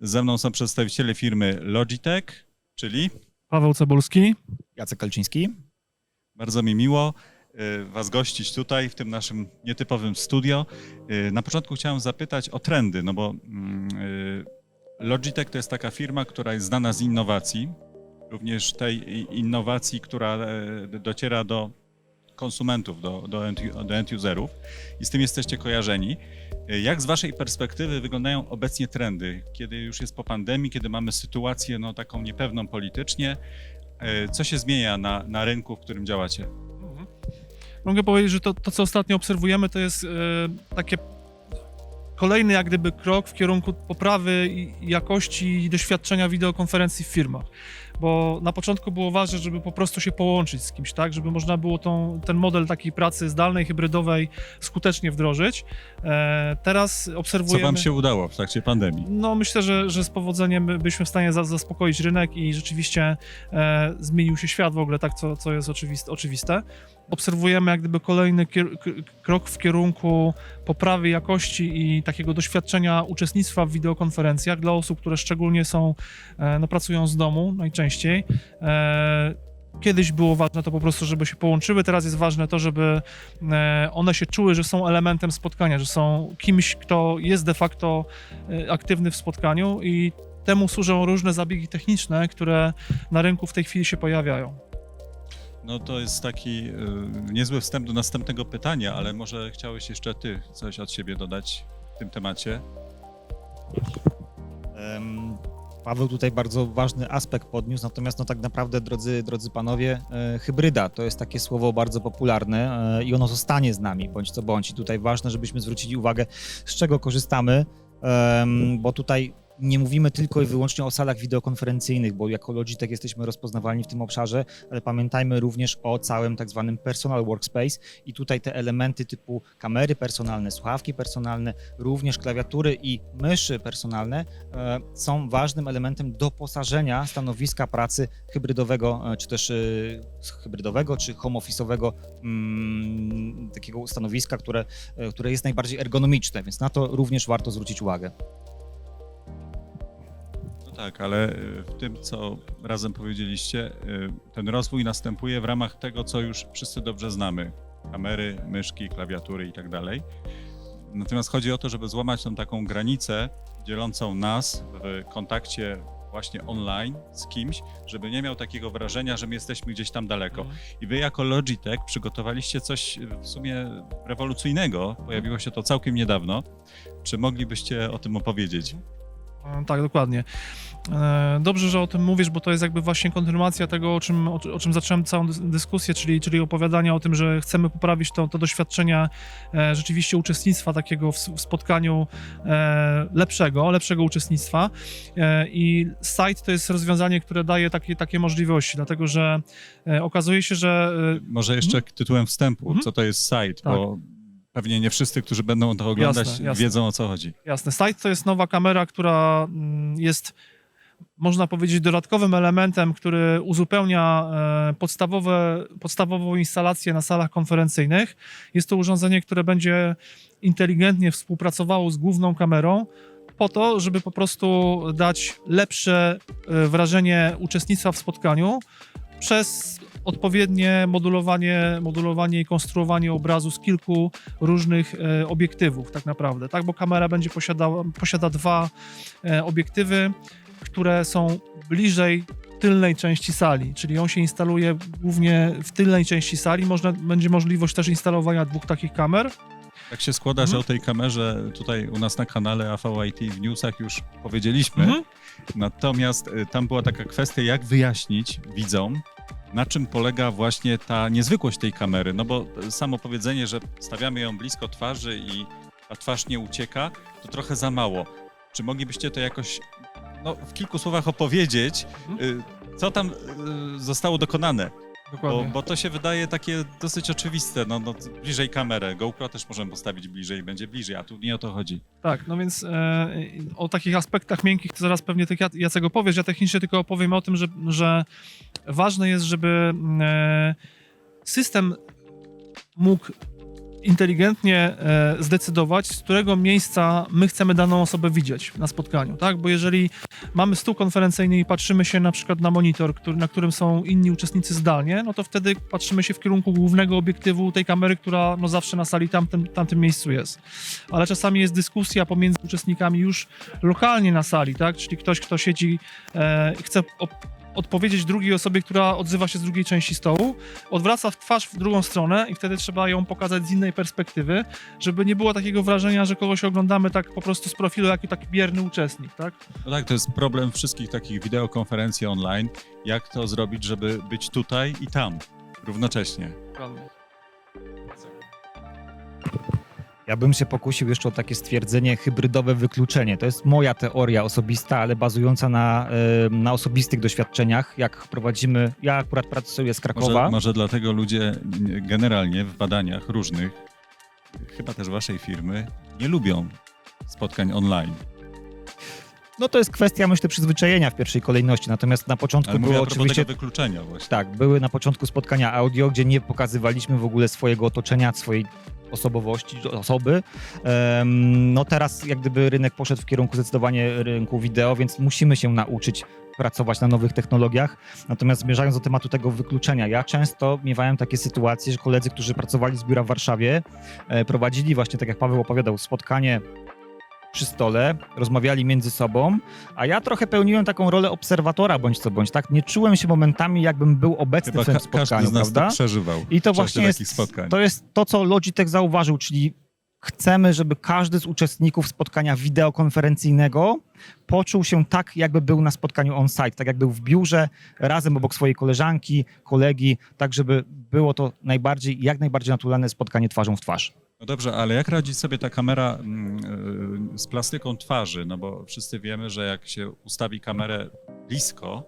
Ze mną są przedstawiciele firmy Logitech, czyli Paweł Cebulski. Jacek Kalczyński. bardzo mi miło y, Was gościć tutaj w tym naszym nietypowym studio. Y, Na początku chciałem zapytać o trendy, no bo mm, y, Logitech to jest taka firma, która jest znana z innowacji, również tej innowacji, która e, dociera do konsumentów, do, do, end, do end-userów i z tym jesteście kojarzeni. Jak z Waszej perspektywy wyglądają obecnie trendy, kiedy już jest po pandemii, kiedy mamy sytuację no, taką niepewną politycznie? E, Co się zmienia na, na rynku, w którym działacie? Mogę powiedzieć, że to, to co ostatnio obserwujemy, to jest e, takie kolejny jak gdyby krok w kierunku poprawy jakości i doświadczenia wideokonferencji w firmach. Bo na początku było ważne, żeby po prostu się połączyć z kimś, tak? Żeby można było tą, ten model takiej pracy zdalnej, hybrydowej skutecznie wdrożyć. E, teraz Co obserwujemy... Wam się udało w trakcie pandemii? No myślę, że, że z powodzeniem byliśmy w stanie za, zaspokoić rynek i rzeczywiście e, zmienił się świat w ogóle, tak co, co jest oczywiste, oczywiste. Obserwujemy jak gdyby kolejny krok w kierunku poprawy jakości i takiego doświadczenia uczestnictwa w wideokonferencjach dla osób, które szczególnie są, e, no, pracują z domu najczęściej. E, Kiedyś było ważne to po prostu, żeby się połączyły, teraz jest ważne to, żeby e, one się czuły, że są elementem spotkania, że są kimś, kto jest de facto e, aktywny w spotkaniu i temu służą różne zabiegi techniczne, które na rynku w tej chwili się pojawiają. No to jest taki y, niezły wstęp do następnego pytania, ale może chciałeś jeszcze Ty coś od siebie dodać w tym temacie? Em, Paweł tutaj bardzo ważny aspekt podniósł, natomiast no tak naprawdę, drodzy, drodzy panowie, e, hybryda to jest takie słowo bardzo popularne e, i ono zostanie z nami, bądź co bądź. I tutaj ważne, żebyśmy zwrócili uwagę, z czego korzystamy, bo tutaj nie mówimy tylko i wyłącznie o salach wideokonferencyjnych, bo jako Logitech jesteśmy rozpoznawalni w tym obszarze, ale pamiętajmy również o całym tak zwanym personal workspace i tutaj te elementy typu kamery personalne, słuchawki personalne, również klawiatury i myszy personalne e, są ważnym elementem doposażenia stanowiska pracy hybrydowego, e, czy też e, hybrydowego, czy home office'owego mm, takiego stanowiska, które, e, które jest najbardziej ergonomiczne, więc na to również warto zwrócić uwagę. Tak, ale y, w tym, co razem powiedzieliście, y, ten rozwój następuje w ramach tego, co już wszyscy dobrze znamy. Kamery, myszki, klawiatury i tak dalej. Natomiast chodzi o to, żeby złamać tą taką granicę dzielącą nas w kontakcie właśnie online z kimś, żeby nie miał takiego wrażenia, że my jesteśmy gdzieś tam daleko. I wy jako Logitech przygotowaliście coś w sumie rewolucyjnego. Pojawiło się to całkiem niedawno. Czy moglibyście o tym opowiedzieć? E, Tak, dokładnie. E, Dobrze, że o tym mówisz, bo to jest jakby właśnie kontynuacja tego, o czym, o, o czym zacząłem całą dys- dyskusję, czyli, czyli opowiadania o tym, że chcemy poprawić to, to doświadczenie e, rzeczywiście uczestnictwa takiego w, w spotkaniu e, lepszego, lepszego uczestnictwa. E, I site to jest rozwiązanie, które daje takie, takie możliwości, dlatego że e, okazuje się, że e, Może jeszcze tytułem wstępu, Mhm. co to jest site, Tak. bo pewnie nie wszyscy, którzy będą to oglądać, Jasne, jasne. wiedzą o co chodzi. Jasne. Site to jest nowa kamera, która mm, jest, można powiedzieć, dodatkowym elementem, który uzupełnia e, podstawowe, podstawową instalację na salach konferencyjnych. Jest to urządzenie, które będzie inteligentnie współpracowało z główną kamerą po to, żeby po prostu dać lepsze e, wrażenie uczestnictwa w spotkaniu przez odpowiednie modulowanie, modulowanie i konstruowanie obrazu z kilku różnych e, obiektywów tak naprawdę, tak? Bo kamera będzie posiadała, posiada dwa e, obiektywy, które są bliżej tylnej części sali, czyli on się instaluje głównie w tylnej części sali. Można, będzie możliwość też instalowania dwóch takich kamer. Tak się składa, Mhm. że o tej kamerze tutaj u nas na kanale AVIT w newsach już powiedzieliśmy. Mhm. Natomiast y, tam była taka kwestia, jak wyjaśnić widzom, na czym polega właśnie ta niezwykłość tej kamery. No bo samo powiedzenie, że stawiamy ją blisko twarzy i ta twarz nie ucieka, to trochę za mało. Czy moglibyście to jakoś no, w kilku słowach opowiedzieć, Mhm. y, co tam y, zostało dokonane? Bo, Dokładnie. bo to się wydaje takie dosyć oczywiste. No, no, bliżej kamerę. GoPro też możemy postawić bliżej, będzie bliżej, a tu nie o to chodzi. Tak, no więc e, o takich aspektach miękkich to zaraz pewnie Jac- Jacek opowiesz. Ja technicznie tylko opowiem o tym, że, że ważne jest, żeby e, system mógł inteligentnie e, zdecydować, z którego miejsca my chcemy daną osobę widzieć na spotkaniu, tak? Bo jeżeli mamy stół konferencyjny i patrzymy się na przykład na monitor, który, na którym są inni uczestnicy zdalnie, no to wtedy patrzymy się w kierunku głównego obiektywu tej kamery, która no zawsze na sali tamtym, tamtym miejscu jest. Ale czasami jest dyskusja pomiędzy uczestnikami już lokalnie na sali, tak? Czyli ktoś, kto siedzi e, i chce op- odpowiedzieć drugiej osobie, która odzywa się z drugiej części stołu, odwraca w twarz w drugą stronę i wtedy trzeba ją pokazać z innej perspektywy, żeby nie było takiego wrażenia, że kogoś oglądamy tak po prostu z profilu, jako taki bierny uczestnik, tak? No tak, to jest problem wszystkich takich wideokonferencji online. Jak to zrobić, żeby być tutaj i tam równocześnie? Ja bym się pokusił jeszcze o takie stwierdzenie hybrydowe wykluczenie. To jest moja teoria osobista, ale bazująca na, na osobistych doświadczeniach. Jak prowadzimy, ja akurat pracuję z Krakowa. Może, może dlatego ludzie nie- generalnie w badaniach różnych, chyba też waszej firmy, nie lubią spotkań online. No to jest kwestia, myślę, przyzwyczajenia w pierwszej kolejności. Natomiast na początku Ale było oczywiście wykluczenia właśnie. Tak, były na początku spotkania audio, gdzie nie pokazywaliśmy w ogóle swojego otoczenia, swojej osobowości, osoby. No teraz jak gdyby rynek poszedł w kierunku zdecydowanie rynku wideo, więc musimy się nauczyć pracować na nowych technologiach. Natomiast zmierzając do tematu tego wykluczenia, ja często miewałem takie sytuacje, że koledzy, którzy pracowali z biura w Warszawie, e, prowadzili właśnie, tak jak Paweł opowiadał, spotkanie przy stole, rozmawiali między sobą, a ja trochę pełniłem taką rolę obserwatora bądź co bądź, tak? Nie czułem się momentami, jakbym był obecny Chyba w tym ka- spotkaniu, każdy z nas prawda? to przeżywał. I to właśnie jest, spotkań. to jest to, co Logitech zauważył, czyli chcemy, żeby każdy z uczestników spotkania wideokonferencyjnego poczuł się tak, jakby był na spotkaniu on-site, tak jak był w biurze, razem obok swojej koleżanki, kolegi, tak żeby było to najbardziej, jak najbardziej naturalne spotkanie twarzą w twarz. No dobrze, ale jak radzi sobie ta kamera mm, y, z plastyką twarzy? No bo wszyscy wiemy, że jak się ustawi kamerę blisko,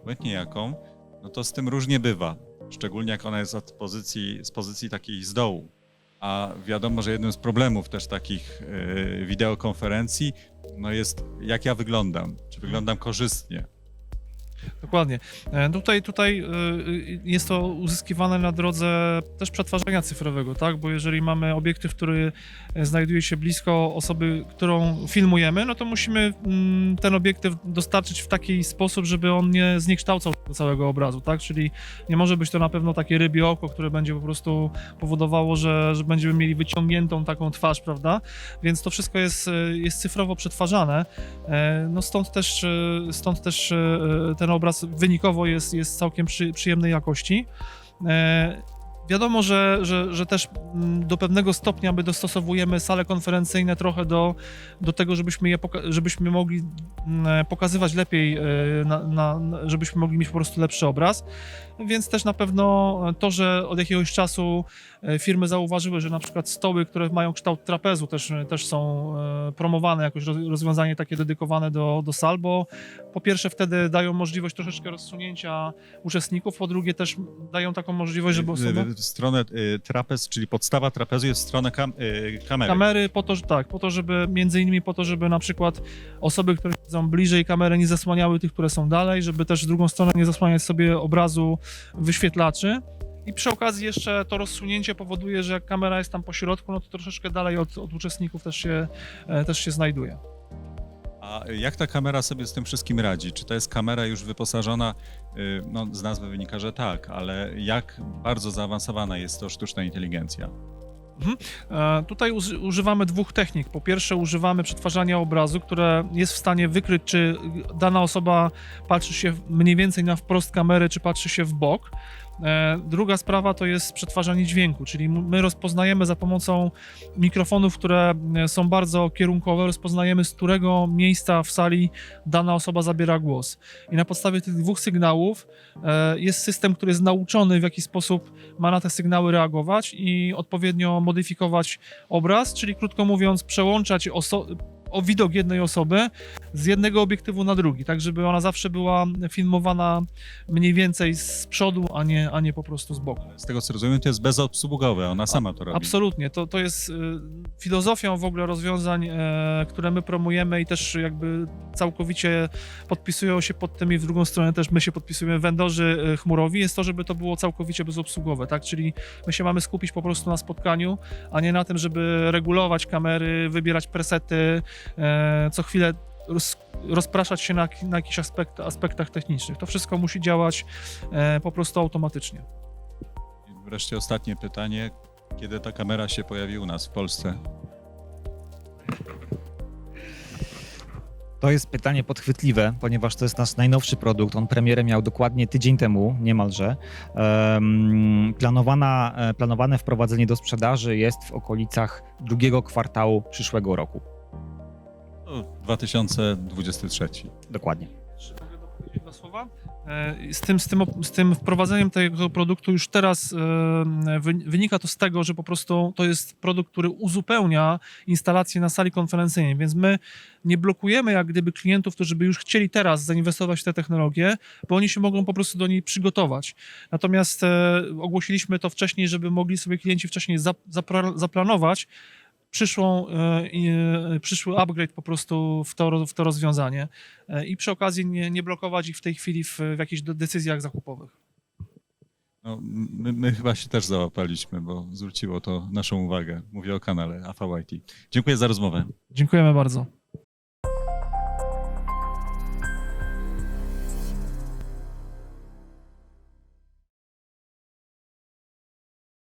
obojętnie jaką, no to z tym różnie bywa. Szczególnie jak ona jest od pozycji, z pozycji takiej z dołu. A wiadomo, że jednym z problemów też takich y, wideokonferencji no jest jak ja wyglądam. Czy wyglądam korzystnie? Dokładnie. E, Tutaj, tutaj y, y, jest to uzyskiwane na drodze też przetwarzania cyfrowego, tak? Bo jeżeli mamy obiektyw, który e, znajduje się blisko osoby, którą filmujemy, no to musimy mm, ten obiektyw dostarczyć w taki sposób, żeby on nie zniekształcał całego obrazu, tak? Czyli nie może być to na pewno takie rybie oko, które będzie po prostu powodowało, że, że będziemy mieli wyciągniętą taką twarz, prawda? Więc to wszystko jest, e, jest cyfrowo przetwarzane. E, No stąd też, e, stąd też e, ten obraz wynikowo jest, jest całkiem przy, przyjemnej jakości. E, Wiadomo, że, że, że też mm, do pewnego stopnia my dostosowujemy sale konferencyjne trochę do, do tego, żebyśmy, je poka- żebyśmy mogli mm, pokazywać lepiej, e, na, na- żebyśmy mogli mieć po prostu lepszy obraz. Więc też na pewno to, że od jakiegoś czasu e, firmy zauważyły, że na przykład stoły, które mają kształt trapezu też, też są e, promowane, jakoś roz- rozwiązanie takie dedykowane do, do sal, bo po pierwsze wtedy dają możliwość troszeczkę rozsunięcia uczestników, po drugie też dają taką możliwość, żeby osoba... W stronę trapez, czyli podstawa trapezu jest w stronę kam, kamery. Kamery po to, że tak, po to, żeby między innymi po to, żeby na przykład osoby, które siedzą bliżej kamery nie zasłaniały tych, które są dalej, żeby też w drugą stronę nie zasłaniać sobie obrazu wyświetlaczy. I przy okazji jeszcze to rozsunięcie powoduje, że jak kamera jest tam po środku, no to troszeczkę dalej od, od uczestników też się, e, też się znajduje. A jak ta kamera sobie z tym wszystkim radzi? Czy to jest kamera już wyposażona, y, no z nazwy wynika, że tak, ale jak bardzo zaawansowana jest to sztuczna inteligencja? E, Tutaj uży- używamy dwóch technik. Po pierwsze, używamy przetwarzania obrazu, które jest w stanie wykryć, czy dana osoba patrzy się mniej więcej na wprost kamery, czy patrzy się w bok. E, Druga sprawa to jest przetwarzanie dźwięku, czyli my rozpoznajemy za pomocą mikrofonów, które e, są bardzo kierunkowe, rozpoznajemy z którego miejsca w sali dana osoba zabiera głos. I na podstawie tych dwóch sygnałów e, jest system, który jest nauczony, w jaki sposób ma na te sygnały reagować i odpowiednio modyfikować obraz, czyli krótko mówiąc, przełączać oso- o widok jednej osoby z jednego obiektywu na drugi, tak żeby ona zawsze była filmowana mniej więcej z przodu, a nie, a nie po prostu z boku. Z tego co rozumiem, to jest bezobsługowe, ona sama to robi. Absolutnie. To, to jest y, filozofią w ogóle rozwiązań, e, które my promujemy i też jakby całkowicie podpisują się pod tym i w drugą stronę też my się podpisujemy vendorzy e, chmurowi, jest to, żeby to było całkowicie bezobsługowe, tak? Czyli my się mamy skupić po prostu na spotkaniu, a nie na tym, żeby regulować kamery, wybierać presety, co chwilę roz, rozpraszać się na, na jakichś aspekt, aspektach technicznych. To wszystko musi działać e, po prostu automatycznie. I wreszcie ostatnie pytanie. Kiedy ta kamera się pojawi u nas w Polsce? To jest pytanie podchwytliwe, ponieważ to jest nasz najnowszy produkt. On premierę miał dokładnie tydzień temu, niemalże. Em, planowana, e, planowane wprowadzenie do sprzedaży jest w okolicach drugiego kwartału przyszłego roku. No, 2023. Dokładnie. Dwa słowa? E, Z tym, z, tym, z tym wprowadzeniem tego produktu już teraz e, wy- wynika to z tego, że po prostu to jest produkt, który uzupełnia instalację na sali konferencyjnej, więc my nie blokujemy jak gdyby klientów, którzy by już chcieli teraz zainwestować w tę technologię, bo oni się mogą po prostu do niej przygotować. Natomiast e, ogłosiliśmy to wcześniej, żeby mogli sobie klienci wcześniej zaplanować przyszłą, e, e, przyszły upgrade po prostu w to, w to rozwiązanie e, i przy okazji nie, nie blokować ich w tej chwili w, w jakichś de- decyzjach zakupowych. No, my, my chyba się też załapaliśmy, bo zwróciło to naszą uwagę. Mówię o kanale AVIT. Dziękuję za rozmowę. Dziękujemy bardzo.